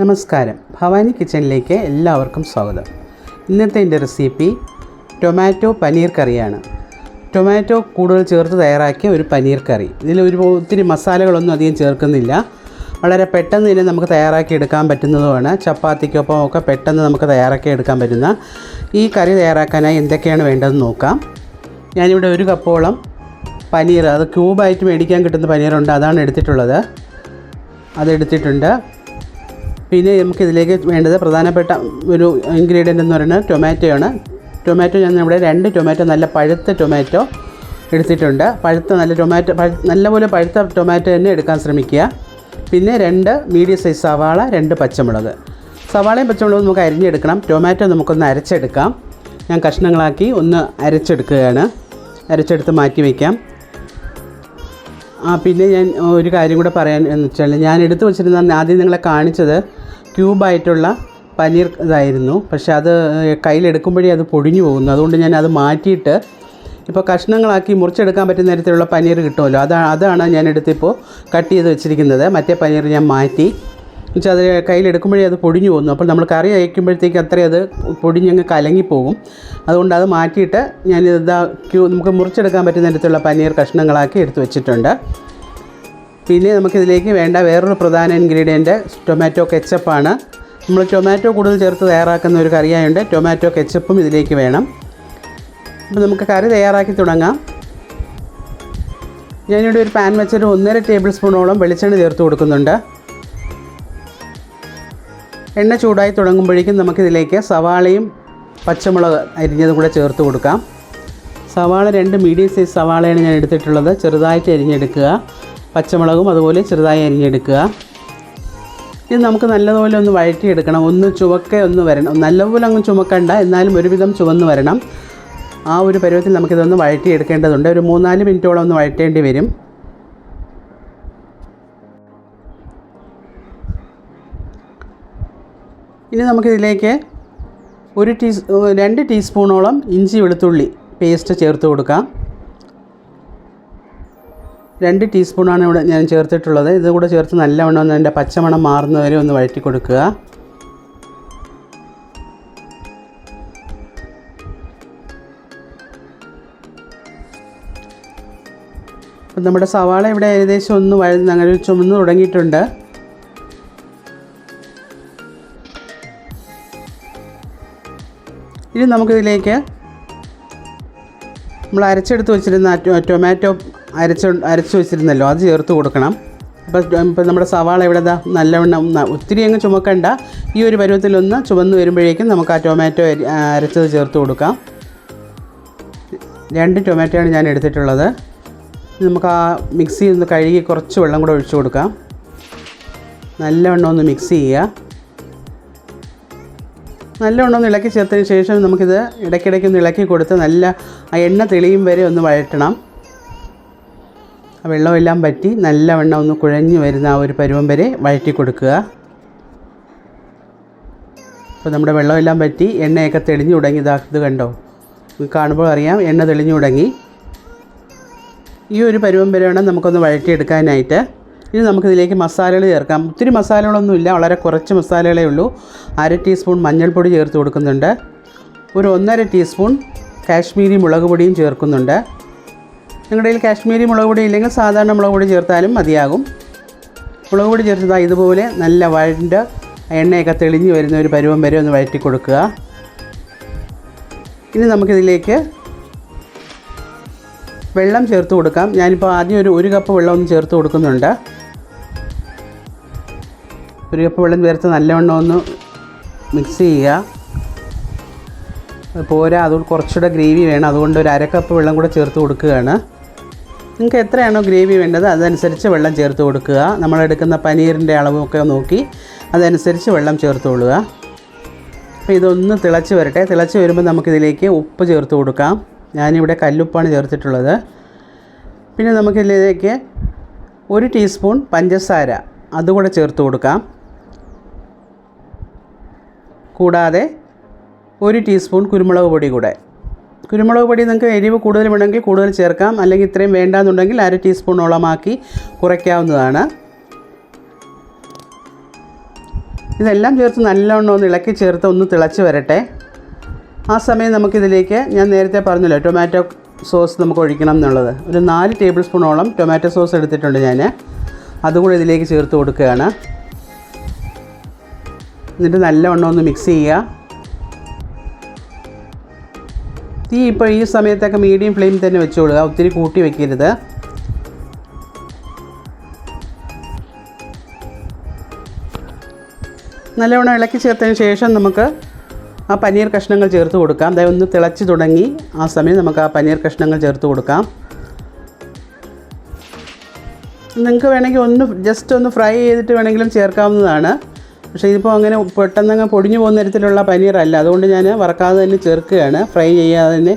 നമസ്കാരം. ഭവാനി കിച്ചണിലേക്ക് എല്ലാവർക്കും സ്വാഗതം. ഇന്നത്തെ എന്റെ റെസിപ്പി ടൊമാറ്റോ പനീർ കറിയാണ്. ടൊമാറ്റോ കൂടുതൽ ചേർത്ത് തയ്യാറാക്കിയ ഒരു പനീർ കറി. ഇതിൽ ഒരു ഒത്തിരി മസാലകളൊന്നും അധികം ചേർക്കുന്നില്ല. വളരെ പെട്ടെന്ന് തന്നെ നമുക്ക് തയ്യാറാക്കി എടുക്കാൻ പറ്റുന്നതുമാണ്. ചപ്പാത്തിക്കൊപ്പം ഒക്കെ പെട്ടെന്ന് നമുക്ക് തയ്യാറാക്കി എടുക്കാൻ പറ്റുന്ന ഈ കറി തയ്യാറാക്കാനായി എന്തൊക്കെയാണ് വേണ്ടതെന്ന് നോക്കാം. ഞാനിവിടെ ഒരു കപ്പോളം പനീർ അത് ക്യൂബായിട്ട് മേടിക്കാൻ കിട്ടുന്ന പനീറുണ്ട് അതാണ് എടുത്തിട്ടുള്ളത്. അതെടുത്തിട്ടുണ്ട്. പിന്നെ നമുക്ക് ഇതിലേക്ക് വേണ്ടത് പ്രധാനപ്പെട്ട ഒരു ഇൻഗ്രീഡിയന്റ് എന്ന് പറയുന്നത് ടൊമാറ്റോയാണ് ടൊമാറ്റോ ഞാൻ ഇവിടെ രണ്ട് ടൊമാറ്റോ നല്ല പഴുത്ത ടൊമാറ്റോ എടുത്തിട്ടുണ്ട്. പഴുത്ത നല്ല ടൊമാറ്റോ നല്ലപോലെ പഴുത്ത ടൊമാറ്റോ തന്നെ എടുക്കാൻ ശ്രമിക്കുക. പിന്നെ രണ്ട് മീഡിയം സൈസ് സവാള രണ്ട് പച്ചമുളക്. സവാളയും പച്ചമുളകും നമുക്ക് അരിഞ്ഞെടുക്കണം. ടൊമാറ്റോ നമുക്കൊന്ന് അരച്ചെടുക്കാം. ഞാൻ കഷ്ണങ്ങളാക്കി ഒന്ന് അരച്ചെടുക്കുകയാണ്. അരച്ചെടുത്ത് മാറ്റി വയ്ക്കാം. ആ പിന്നെ ഞാൻ ഒരു കാര്യം കൂടെ പറയാൻ എന്ന് വെച്ചാൽ ഞാൻ എടുത്തു വെച്ചിരുന്ന ആദ്യം നിങ്ങളെ കാണിച്ചത് ക്യൂബായിട്ടുള്ള പനീർ ഇതായിരുന്നു. പക്ഷേ അത് കയ്യിലെടുക്കുമ്പോഴേ അത് പൊടിഞ്ഞു പോകുന്നു. അതുകൊണ്ട് ഞാൻ അത് മാറ്റിയിട്ട് ഇപ്പോൾ കഷ്ണങ്ങളാക്കി മുറിച്ചെടുക്കാൻ പറ്റുന്ന തരത്തിലുള്ള പനീർ കിട്ടുമല്ലോ. അതാണ് അതാണ് ഞാൻ എടുത്തിപ്പോൾ കട്ട് ചെയ്ത് വെച്ചിരിക്കുന്നത്. മറ്റേ പനീർ ഞാൻ മാറ്റി. എന്നുവെച്ചാൽ അത് കയ്യിലെടുക്കുമ്പോഴേ അത് പൊടിഞ്ഞു പോകുന്നു. അപ്പോൾ നമ്മൾ കറി അയക്കുമ്പോഴത്തേക്ക് അത്രയും അത് പൊടിഞ്ഞങ്ങ് കലങ്ങിപ്പോകും അതുകൊണ്ട് അത് മാറ്റിയിട്ട് ഞാൻ ഇതാ ക്യൂ നമുക്ക് മുറിച്ചെടുക്കാൻ പറ്റുന്ന തരത്തിലുള്ള പനീർ കഷ്ണങ്ങളാക്കി എടുത്തു വെച്ചിട്ടുണ്ട്. പിന്നെ നമുക്കിതിലേക്ക് വേണ്ട വേറൊരു പ്രധാന ഇൻഗ്രീഡിയന്റ് ടൊമാറ്റോ കെച്ചപ്പാണ്. നമ്മൾ ടൊമാറ്റോ കൂടുതൽ ചേർത്ത് തയ്യാറാക്കുന്ന ഒരു കറിയായുണ്ട് ടൊമാറ്റോ കെച്ചപ്പും ഇതിലേക്ക് വേണം. അപ്പോൾ നമുക്ക് കറി തയ്യാറാക്കി തുടങ്ങാം. ഞാനിവിടെ ഒരു പാൻ വെച്ചിട്ട് ഒന്നര ടേബിൾ സ്പൂണോളം വെളിച്ചെണ്ണ ചേർത്ത് കൊടുക്കുന്നുണ്ട്. എണ്ണ ചൂടായി തുടങ്ങുമ്പോഴേക്കും നമുക്കിതിലേക്ക് സവാളയും പച്ചമുളക് അരിഞ്ഞതും കൂടെ ചേർത്ത് കൊടുക്കാം. സവാള രണ്ട് മീഡിയം സൈസ് സവാളയാണ് ഞാൻ എടുത്തിട്ടുള്ളത്. ചെറുതായിട്ട് അരിഞ്ഞെടുക്കുക. പച്ചമുളകും അതുപോലെ ചെറുതായി അരിഞ്ഞെടുക്കുക. ഇത് നമുക്ക് നല്ലതുപോലെ ഒന്ന് വഴറ്റിയെടുക്കണം. ഒന്ന് ചുവക്ക ഒന്ന് വരണം. നല്ലപോലെ അങ്ങ് ചുമക്കണ്ട. എന്നാലും ഒരുവിധം ചുവന്ന് വരണം. ആ ഒരു പരുവത്തിൽ നമുക്കിതൊന്ന് വഴറ്റിയെടുക്കേണ്ടതുണ്ട്. ഒരു മൂന്നാൽ മിനിറ്റോളം ഒന്ന് വഴറ്റേണ്ടി വരും. ഇനി നമുക്കിതിലേക്ക് ഒരു ടീ രണ്ട് ടീസ്പൂണോളം ഇഞ്ചി വെളുത്തുള്ളി പേസ്റ്റ് ചേർത്ത് കൊടുക്കാം. രണ്ട് ടീസ്പൂണാണ് ഇവിടെ ഞാൻ ചേർത്തിട്ടുള്ളത്. ഇത് കൂടെ ചേർത്ത് നല്ലവണ്ണം ഒന്ന് അതിന്റെ പച്ചമണം മാറുന്നവരെ ഒന്ന് വഴറ്റി കൊടുക്കുക. അപ്പം നമ്മുടെ സവാള ഇവിടെ ഏകദേശം ഒന്ന് വഴ അങ്ങനെ ചുമന്ന് തുടങ്ങിയിട്ടുണ്ട്. ഇനി നമുക്കിതിലേക്ക് നമ്മൾ അരച്ചെടുത്ത് വെച്ചിരുന്ന ടൊമാറ്റോ അരച്ച് അരച്ച് വെച്ചിരുന്നല്ലോ അത് ചേർത്ത് കൊടുക്കണം. അപ്പോൾ ഇപ്പം നമ്മുടെ സവാള ഇവിടെ നല്ലവണ്ണം ഒത്തിരി അങ്ങ് ചുമക്കണ്ട. ഈ ഒരു പരുവത്തിലൊന്ന് ചുവന്ന് വരുമ്പോഴേക്കും നമുക്ക് ആ ടൊമാറ്റോ അരി- അരച്ചത് ചേർത്ത് കൊടുക്കാം. രണ്ട് ടൊമാറ്റോയാണ് ഞാൻ എടുത്തിട്ടുള്ളത്. നമുക്ക് ആ മിക്സിയിൽ ഒന്ന് കഴുകി കുറച്ച് വെള്ളം കൂടെ ഒഴിച്ചു കൊടുക്കാം. നല്ലവണ്ണം ഒന്ന് മിക്സ് ചെയ്യുക. നല്ലവണ്ണം ഇളക്കി ചേർത്തതിന് ശേഷം നമുക്കിത് ഇടയ്ക്കിടയ്ക്ക് ഒന്ന് ഇളക്കി കൊടുത്ത് നല്ല ആ എണ്ണ തെളിയും വരെ ഒന്ന് വഴറ്റണം. ആ വെള്ളമെല്ലാം പറ്റി നല്ലവണ്ണം ഒന്ന് കുഴഞ്ഞു വരുന്ന ആ ഒരു പരുവം വരെ വഴറ്റി കൊടുക്കുക. അപ്പോൾ നമ്മുടെ വെള്ളമെല്ലാം പറ്റി എണ്ണയൊക്കെ തെളിഞ്ഞു തുടങ്ങി. ഇതാ ഇത് കണ്ടോ? കാണുമ്പോൾ അറിയാം എണ്ണ തെളിഞ്ഞു തുടങ്ങി. ഈ ഒരു പരുവം വരെ വേണം നമുക്കൊന്ന് വഴറ്റിയെടുക്കാനായിട്ട്. ഇനി നമുക്കിതിലേക്ക് മസാലകൾ ചേർക്കാം. ഒത്തിരി മസാലകളൊന്നുമില്ല വളരെ കുറച്ച് മസാലകളേ ഉള്ളൂ. അര ടീസ്പൂൺ മഞ്ഞൾപ്പൊടി ചേർത്ത് കൊടുക്കുന്നുണ്ട്. ഒരു ഒന്നര ടീസ്പൂൺ കാശ്മീരി മുളക് പൊടിയും ചേർക്കുന്നുണ്ട്. നിങ്ങളുടെ കയ്യിൽ കാശ്മീരി മുളക് പൊടി ഇല്ലെങ്കിൽ സാധാരണ മുളക് പൊടി ചേർത്താലും മതിയാകും. മുളക് പൊടി ചേർത്തതാ ഇതുപോലെ നല്ല വഴണ്ട് എണ്ണയൊക്കെ തെളിഞ്ഞ് വരുന്ന ഒരു പരുവം വരെ ഒന്ന് വഴറ്റി കൊടുക്കുക. ഇനി നമുക്കിതിലേക്ക് വെള്ളം ചേർത്ത് കൊടുക്കാം. ഞാനിപ്പോൾ ആദ്യം ഒരു ഒരു കപ്പ് വെള്ളം ഒന്ന് ചേർത്ത് കൊടുക്കുന്നുണ്ട്. ഒരു കപ്പ് വെള്ളം ചേർത്ത് നല്ലവണ്ണം ഒന്ന് മിക്സ് ചെയ്യുക. പോരാ അതുകൊണ്ട് കുറച്ചുകൂടെ ഗ്രേവി വേണം. അതുകൊണ്ട് ഒരു അരക്കപ്പ് കപ്പ് വെള്ളം കൂടെ ചേർത്ത് കൊടുക്കുകയാണ്. നിങ്ങൾക്ക് എത്രയാണോ ഗ്രേവി വേണ്ടത് അതനുസരിച്ച് വെള്ളം ചേർത്ത് കൊടുക്കുക. നമ്മളെടുക്കുന്ന പനീറിന്റെ അളവൊക്കെ നോക്കി അതനുസരിച്ച് വെള്ളം ചേർത്ത് കൊള്ളുക. അപ്പോൾ ഇതൊന്ന് തിളച്ച് വരട്ടെ. തിളച്ച് വരുമ്പോൾ നമുക്കിതിലേക്ക് ഉപ്പ് ചേർത്ത് കൊടുക്കാം. ഞാനിവിടെ കല്ലുപ്പാണ് ചേർത്തിട്ടുള്ളത്. പിന്നെ നമുക്കിതിലേക്ക് ഒരു ടീസ്പൂൺ പഞ്ചസാര അതുകൂടെ ചേർത്ത് കൊടുക്കാം. കൂടാതെ ഒരു ടീസ്പൂൺ കുരുമുളക് പൊടി കൂടെ. കുരുമുളക് പൊടി നിങ്ങൾക്ക് എരിവ് കൂടുതൽ വേണമെങ്കിൽ കൂടുതൽ ചേർക്കാം. അല്ലെങ്കിൽ ഇത്രയും വേണ്ടാന്നുണ്ടെങ്കിൽ അര ടീസ്പൂണോളമാക്കി കുറയ്ക്കാവുന്നതാണ്. ഇതെല്ലാം ചേർത്ത് നല്ലവണ്ണം ഒന്ന് ഇളക്കി ചേർത്ത് ഒന്ന് തിളച്ച് വരട്ടെ. ആ സമയം നമുക്കിതിലേക്ക് ഞാൻ നേരത്തെ പറഞ്ഞല്ലോ ടൊമാറ്റോ സോസ് നമുക്ക് ഒഴിക്കണം എന്നുള്ളത്. ഒരു നാല് ടേബിൾ സ്പൂണോളം ടൊമാറ്റോ സോസ് എടുത്തിട്ടുണ്ട് ഞാൻ അതുകൂടി ഇതിലേക്ക് ചേർത്ത് കൊടുക്കുകയാണ്. എന്നിട്ട് നല്ലവണ്ണം ഒന്ന് മിക്സ് ചെയ്യുക. തീ ഇപ്പോൾ ഈ സമയത്തൊക്കെ മീഡിയം ഫ്ലെയിമിൽ തന്നെ വെച്ചോളുക ഒത്തിരി കൂട്ടി വെക്കരുത്. നല്ലവണ്ണം ഇളക്കി ചേർത്തതിന് ശേഷം നമുക്ക് ആ പനീർ കഷ്ണങ്ങൾ ചേർത്ത് കൊടുക്കാം. അതായത് ഒന്ന് തിളച്ച് തുടങ്ങി. ആ സമയം നമുക്ക് ആ പനീർ കഷ്ണങ്ങൾ ചേർത്ത് കൊടുക്കാം. നിങ്ങൾക്ക് വേണമെങ്കിൽ ഒന്ന് ജസ്റ്റ് ഒന്ന് ഫ്രൈ ചെയ്തിട്ട് വേണമെങ്കിലും ചേർക്കാവുന്നതാണ്. പക്ഷേ ഇതിപ്പോൾ അങ്ങനെ പെട്ടെന്നങ്ങ് പൊടിഞ്ഞു പോകുന്ന തരത്തിലുള്ള പനീറല്ല. അതുകൊണ്ട് ഞാൻ വറക്കാതെ തന്നെ ചേർക്കുകയാണ്. ഫ്രൈ ചെയ്യാതെ തന്നെ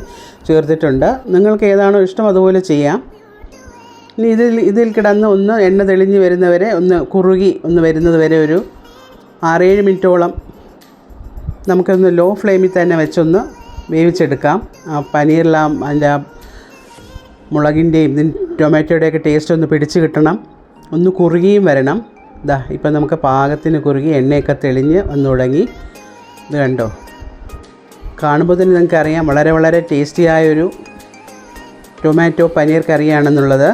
ചേർത്തിട്ടുണ്ട്. നിങ്ങൾക്ക് ഏതാണോ ഇഷ്ടം അതുപോലെ ചെയ്യാം. ഇനി ഇതിൽ ഇതിൽ കിടന്ന് ഒന്ന് എണ്ണ തെളിഞ്ഞ് വരുന്നവരെ ഒന്ന് കുറുകി ഒന്ന് വരുന്നത് വരെ ഒരു ആറേഴ് മിനിറ്റോളം നമുക്കൊന്ന് ലോ ഫ്ലെയിമിൽ തന്നെ വെച്ചൊന്ന് വേവിച്ചെടുക്കാം. ആ പനീറിലാം അതിന്റെ ആ മുളകിന്റെയും ടൊമാറ്റോയുടെയൊക്കെ ടേസ്റ്റ് ഒന്ന് പിടിച്ച് കിട്ടണം. ഒന്ന് കുറുകിയും വരണം. ഇതാ ഇപ്പം നമുക്ക് പാകത്തിന് കുറുകി എണ്ണയൊക്കെ തെളിഞ്ഞ് വന്നു തുടങ്ങി ഇത് കണ്ടോ? കാണുമ്പോൾ തന്നെ നിങ്ങൾക്ക് അറിയാം വളരെ വളരെ ടേസ്റ്റിയായൊരു ടൊമാറ്റോ പനീർ കറിയാണെന്നുള്ളത്.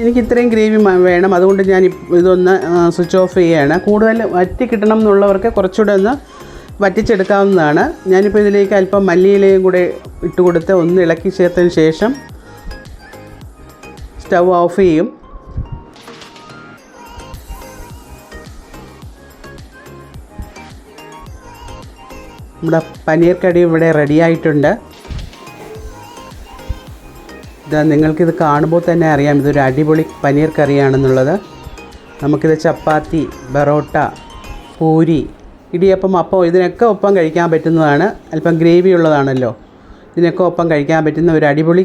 എനിക്ക് ഇത്രയും ഗ്രേവി വേണം. അതുകൊണ്ട് ഞാൻ ഇതൊന്ന് സ്വിച്ച് ഓഫ് ചെയ്യുകയാണ് കൂടുതൽ വറ്റി കിട്ടണം എന്നുള്ളവർക്ക് കുറച്ചുകൂടെ ഒന്ന് വറ്റിച്ചെടുക്കാവുന്നതാണ്. ഞാനിപ്പോൾ ഇതിലേക്ക് അല്പം മല്ലിയിലയും കൂടെ ഇട്ട് കൊടുത്ത് ഒന്ന് ഇളക്കി ചേർത്തതിന് ശേഷം സ്റ്റവ് ഓഫ് ചെയ്യും. നമ്മുടെ പനീർ കടി ഇവിടെ റെഡി ആയിട്ടുണ്ട്. ഇതാ നിങ്ങൾക്കിത് കാണുമ്പോൾ തന്നെ അറിയാം ഇതൊരു അടിപൊളി പനീർ കറിയാണെന്നുള്ളത് നമുക്കിത് ചപ്പാത്തി ബറോട്ട പൂരി ഇടിയപ്പം അപ്പം ഇതിനൊക്കെ ഒപ്പം കഴിക്കാൻ പറ്റുന്നതാണ്. അല്പം ഗ്രേവി ഉള്ളതാണല്ലോ. ഇതിനൊക്കെ ഒപ്പം കഴിക്കാൻ പറ്റുന്ന ഒരു അടിപൊളി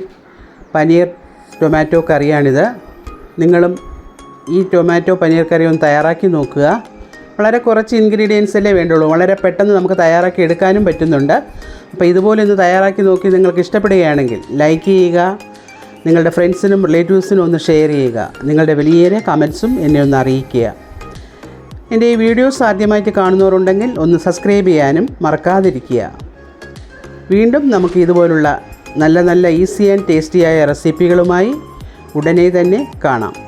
പനീർ ടൊമാറ്റോ കറിയാണിത്. നിങ്ങളും ഈ ടൊമാറ്റോ പനീർ കറി ഒന്ന് തയ്യാറാക്കി നോക്കുക. വളരെ കുറച്ച് ഇൻഗ്രീഡിയൻസ് അല്ലേ വേണ്ടുള്ളൂ. വളരെ പെട്ടെന്ന് നമുക്ക് തയ്യാറാക്കി എടുക്കാനും പറ്റുന്നുണ്ട്. അപ്പോൾ ഇതുപോലെ ഒന്ന് തയ്യാറാക്കി നോക്കി നിങ്ങൾക്ക് ഇഷ്ടപ്പെടുകയാണെങ്കിൽ ലൈക്ക് ചെയ്യുക. നിങ്ങളുടെ ഫ്രണ്ട്സിനും റിലേറ്റീവ്സിനും ഒന്ന് ഷെയർ ചെയ്യുക. നിങ്ങളുടെ വലിയ കമൻസും എന്നെ ഒന്ന് അറിയിക്കുക. എന്റെ ഈ വീഡിയോസ് ആദ്യമായിട്ട് കാണുന്നവരുണ്ടെങ്കിൽ ഒന്ന് സബ്സ്ക്രൈബ് ചെയ്യാനും മറക്കാതിരിക്കുക. വീണ്ടും നമുക്ക് ഇതുപോലുള്ള നല്ല നല്ല ഈസി ആൻഡ് ടേസ്റ്റിയായ റെസിപ്പികളുമായി ഉടനെ തന്നെ കാണാം.